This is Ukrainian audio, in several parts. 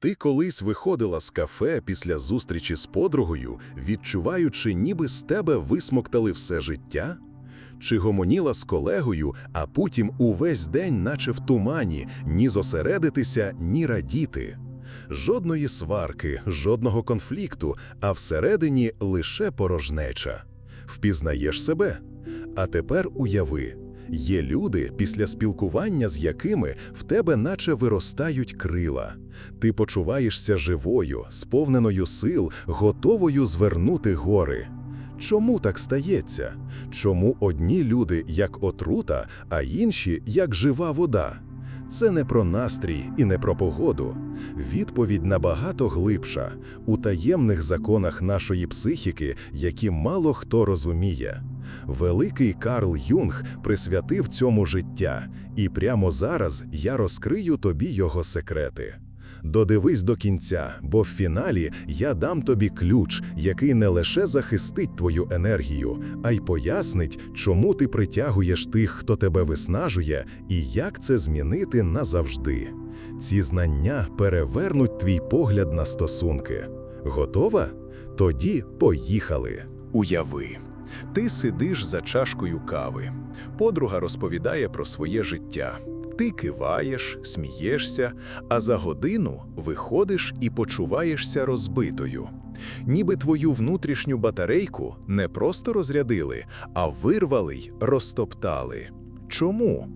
Ти колись виходила з кафе після зустрічі з подругою, відчуваючи, ніби з тебе висмоктали все життя? Чи гомоніла з колегою, а потім увесь день, наче в тумані, ні зосередитися, ні радіти? Жодної сварки, жодного конфлікту, а всередині лише порожнеча. Впізнаєш себе? А тепер уяви. Є люди, після спілкування з якими в тебе наче виростають крила. Ти почуваєшся живою, сповненою сил, готовою звернути гори. Чому так стається? Чому одні люди як отрута, а інші як жива вода? Це не про настрій і не про погоду. Відповідь набагато глибша у таємних законах нашої психіки, які мало хто розуміє. Великий Карл Юнг присвятив цьому життя, і прямо зараз я розкрию тобі його секрети. Додивись до кінця, бо в фіналі я дам тобі ключ, який не лише захистить твою енергію, а й пояснить, чому ти притягуєш тих, хто тебе виснажує, і як це змінити назавжди. Ці знання перевернуть твій погляд на стосунки. Готова? Тоді поїхали. Уяви. Ти сидиш за чашкою кави. Подруга розповідає про своє життя. Ти киваєш, смієшся, а за годину виходиш і почуваєшся розбитою. Ніби твою внутрішню батарейку не просто розрядили, а вирвали й розтоптали. Чому?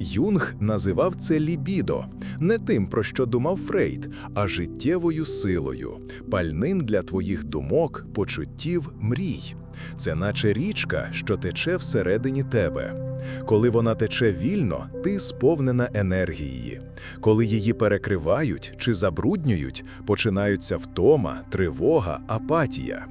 Юнг називав це лібідо, не тим, про що думав Фрейд, а життєвою силою, пальним для твоїх думок, почуттів, мрій. Це наче річка, що тече всередині тебе. Коли вона тече вільно, ти сповнена енергії. Коли її перекривають чи забруднюють, починаються втома, тривога, апатія.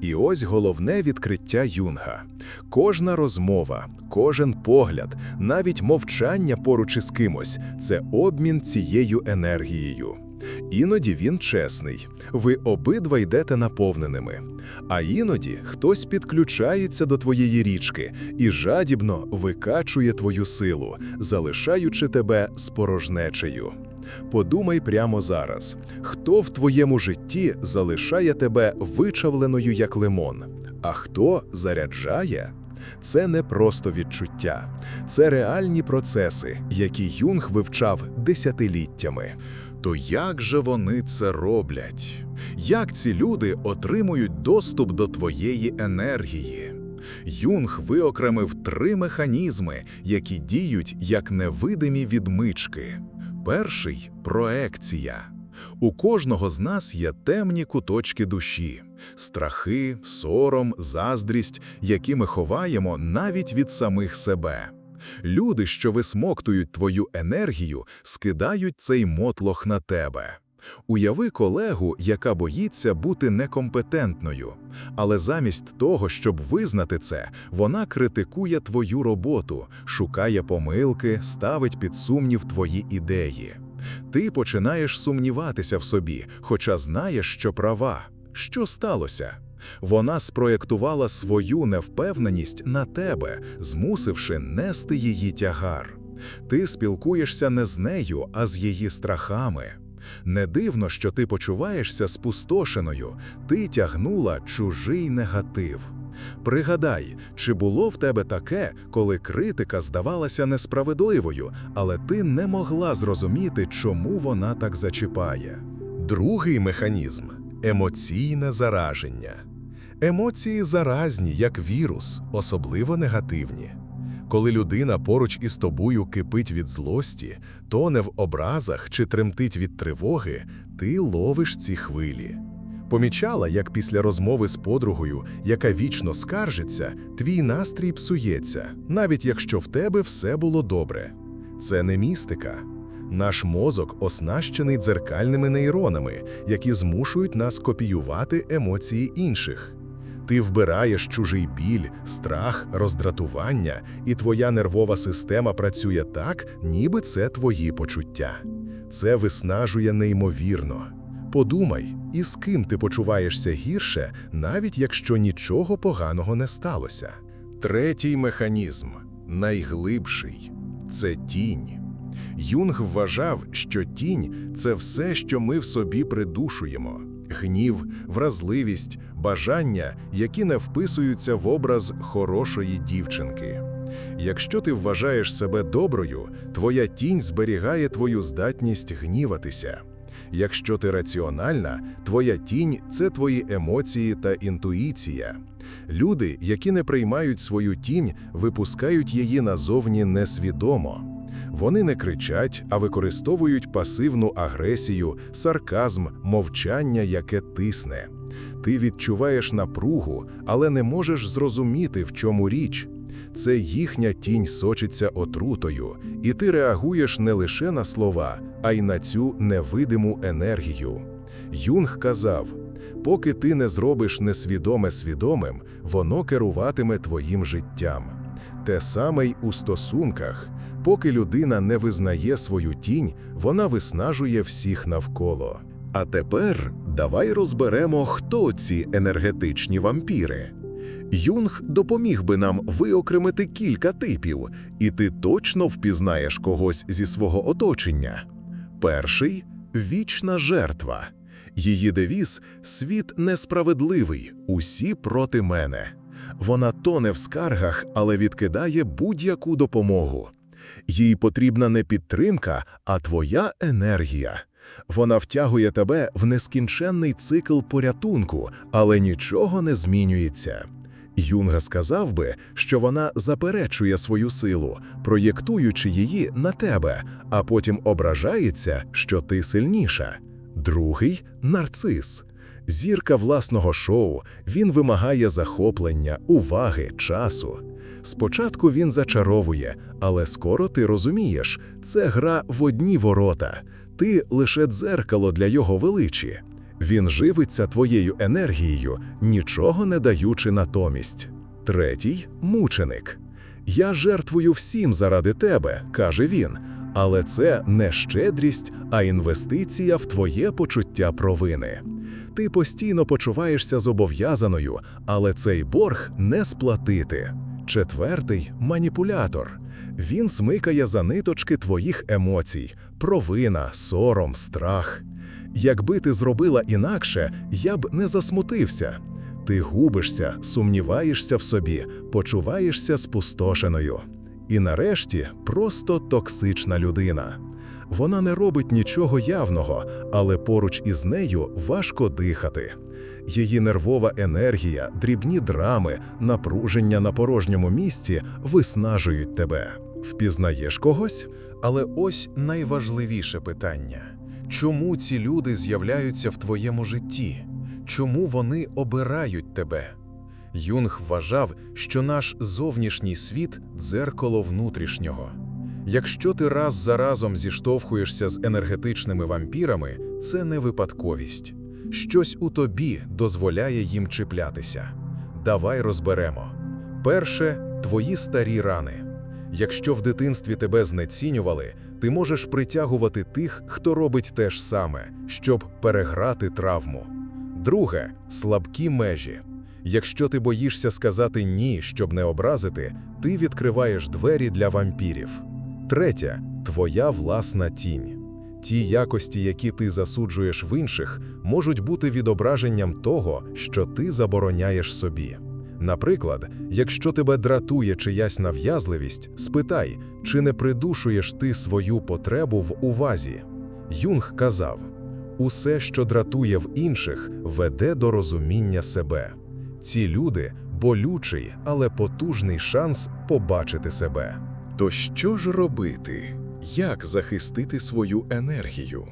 І ось головне відкриття юнга. Кожна розмова, кожен погляд, навіть мовчання поруч із кимось це обмін цією енергією. Іноді він чесний, ви обидва йдете наповненими. А іноді хтось підключається до твоєї річки і жадібно викачує твою силу, залишаючи тебе спорожнечею. Подумай прямо зараз, хто в твоєму житті залишає тебе вичавленою як лимон, а хто заряджає? Це не просто відчуття, це реальні процеси, які Юнг вивчав десятиліттями. То як же вони це роблять? Як ці люди отримують доступ до твоєї енергії? Юнг виокремив три механізми, які діють як невидимі відмички. Перший проекція. У кожного з нас є темні куточки душі, страхи, сором, заздрість, які ми ховаємо навіть від самих себе. Люди, що висмоктують твою енергію, скидають цей мотлох на тебе. Уяви колегу, яка боїться бути некомпетентною, але замість того, щоб визнати це, вона критикує твою роботу, шукає помилки, ставить під сумнів твої ідеї. Ти починаєш сумніватися в собі, хоча знаєш, що права. Що сталося? Вона спроєктувала свою невпевненість на тебе, змусивши нести її тягар. Ти спілкуєшся не з нею, а з її страхами. Не дивно, що ти почуваєшся спустошеною, ти тягнула чужий негатив. Пригадай, чи було в тебе таке, коли критика здавалася несправедливою, але ти не могла зрозуміти, чому вона так зачіпає. Другий механізм емоційне зараження. Емоції заразні, як вірус, особливо негативні. Коли людина поруч із тобою кипить від злості, тоне в образах чи тремтить від тривоги, ти ловиш ці хвилі. Помічала, як після розмови з подругою, яка вічно скаржиться, твій настрій псується, навіть якщо в тебе все було добре. Це не містика. Наш мозок оснащений дзеркальними нейронами, які змушують нас копіювати емоції інших. Ти вбираєш чужий біль, страх, роздратування, і твоя нервова система працює так, ніби це твої почуття. Це виснажує неймовірно. Подумай, із ким ти почуваєшся гірше, навіть якщо нічого поганого не сталося. Третій механізм найглибший це тінь. Юнг вважав, що тінь це все, що ми в собі придушуємо: гнів, вразливість, бажання, які не вписуються в образ хорошої дівчинки. Якщо ти вважаєш себе доброю, твоя тінь зберігає твою здатність гніватися. Якщо ти раціональна, твоя тінь це твої емоції та інтуїція. Люди, які не приймають свою тінь, випускають її назовні несвідомо. Вони не кричать, а використовують пасивну агресію, сарказм, мовчання, яке тисне. Ти відчуваєш напругу, але не можеш зрозуміти, в чому річ. Це їхня тінь сочиться отрутою, і ти реагуєш не лише на слова, а й на цю невидиму енергію. Юнг казав: поки ти не зробиш несвідоме свідомим, воно керуватиме твоїм життям. Те саме й у стосунках. Поки людина не визнає свою тінь, вона виснажує всіх навколо. А тепер давай розберемо, хто ці енергетичні вампіри. Юнг допоміг би нам виокремити кілька типів, і ти точно впізнаєш когось зі свого оточення. Перший вічна жертва. Її девіз світ несправедливий, усі проти мене. Вона тоне в скаргах, але відкидає будь-яку допомогу. Їй потрібна не підтримка, а твоя енергія. Вона втягує тебе в нескінченний цикл порятунку, але нічого не змінюється. Юнга сказав би, що вона заперечує свою силу, проєктуючи її на тебе, а потім ображається, що ти сильніша. Другий нарцис. Зірка власного шоу, він вимагає захоплення, уваги, часу. Спочатку він зачаровує, але скоро ти розумієш, це гра в одні ворота, ти лише дзеркало для його величі. Він живиться твоєю енергією, нічого не даючи натомість. Третій мученик. Я жертвую всім заради тебе, каже він. Але це не щедрість, а інвестиція в твоє почуття провини. Ти постійно почуваєшся зобов'язаною, але цей борг не сплатити. Четвертий маніпулятор. Він смикає за ниточки твоїх емоцій, провина, сором, страх. Якби ти зробила інакше, я б не засмутився. Ти губишся, сумніваєшся в собі, почуваєшся спустошеною. І нарешті просто токсична людина. Вона не робить нічого явного, але поруч із нею важко дихати. Її нервова енергія, дрібні драми, напруження на порожньому місці виснажують тебе. Впізнаєш когось? Але ось найважливіше питання: чому ці люди з'являються в твоєму житті? Чому вони обирають тебе? Юнг вважав, що наш зовнішній світ дзеркало внутрішнього. Якщо ти раз за разом зіштовхуєшся з енергетичними вампірами, це не випадковість. Щось у тобі дозволяє їм чіплятися. Давай розберемо. Перше твої старі рани. Якщо в дитинстві тебе знецінювали, ти можеш притягувати тих, хто робить те ж саме, щоб переграти травму. Друге слабкі межі. Якщо ти боїшся сказати ні, щоб не образити, ти відкриваєш двері для вампірів. Третє твоя власна тінь. Ті якості, які ти засуджуєш в інших, можуть бути відображенням того, що ти забороняєш собі. Наприклад, якщо тебе дратує чиясь нав'язливість, спитай, чи не придушуєш ти свою потребу в увазі. Юнг казав: усе, що дратує в інших, веде до розуміння себе. Ці люди болючий, але потужний шанс побачити себе. То що ж робити? Як захистити свою енергію?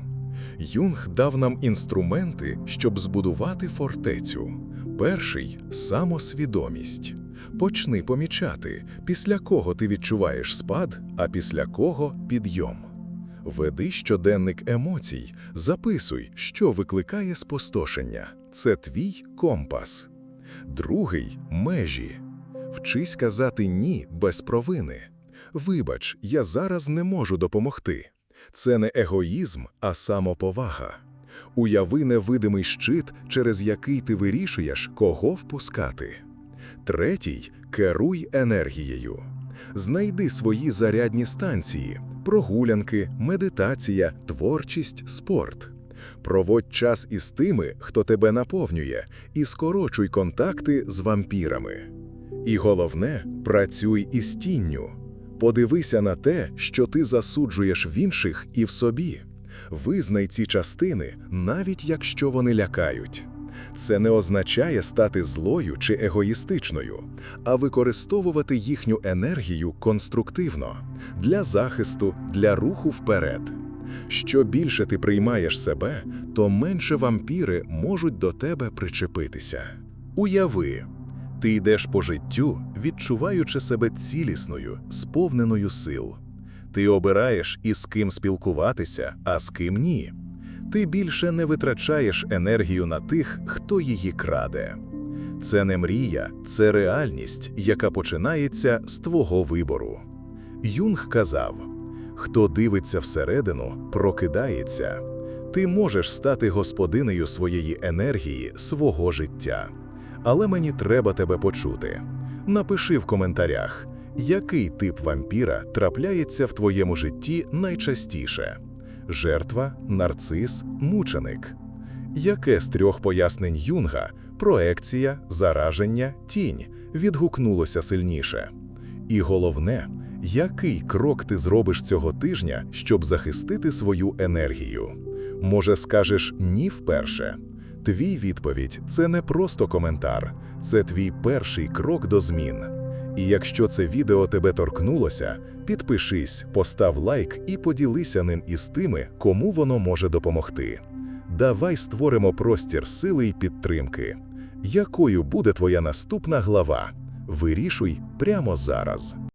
Юнг дав нам інструменти, щоб збудувати фортецю. Перший самосвідомість. Почни помічати, після кого ти відчуваєш спад, а після кого підйом. Веди щоденник емоцій, записуй, що викликає спустошення. Це твій компас. Другий межі. Вчись казати ні без провини. Вибач, я зараз не можу допомогти. Це не егоїзм, а самоповага. Уяви невидимий щит, через який ти вирішуєш, кого впускати. Третій керуй енергією. Знайди свої зарядні станції, прогулянки, медитація, творчість, спорт. Проводь час із тими, хто тебе наповнює, і скорочуй контакти з вампірами. І головне, працюй із тінню. Подивися на те, що ти засуджуєш в інших і в собі. Визнай ці частини, навіть якщо вони лякають. Це не означає стати злою чи егоїстичною, а використовувати їхню енергію конструктивно для захисту, для руху вперед. Що більше ти приймаєш себе, то менше вампіри можуть до тебе причепитися. Уяви, ти йдеш по життю, відчуваючи себе цілісною, сповненою сил. Ти обираєш, із ким спілкуватися, а з ким ні. Ти більше не витрачаєш енергію на тих, хто її краде. Це не мрія, це реальність, яка починається з твого вибору. Юнг казав: хто дивиться всередину, прокидається. Ти можеш стати господинею своєї енергії, свого життя. Але мені треба тебе почути. Напиши в коментарях, який тип вампіра трапляється в твоєму житті найчастіше: жертва, нарцис, мученик. Яке з трьох пояснень Юнга проекція, зараження, тінь відгукнулося сильніше? І головне, який крок ти зробиш цього тижня, щоб захистити свою енергію? Може, скажеш ні вперше? Твій відповідь це не просто коментар, це твій перший крок до змін. І якщо це відео тебе торкнулося, підпишись, постав лайк і поділися ним із тими, кому воно може допомогти. Давай створимо простір сили й підтримки. Якою буде твоя наступна глава? Вирішуй прямо зараз.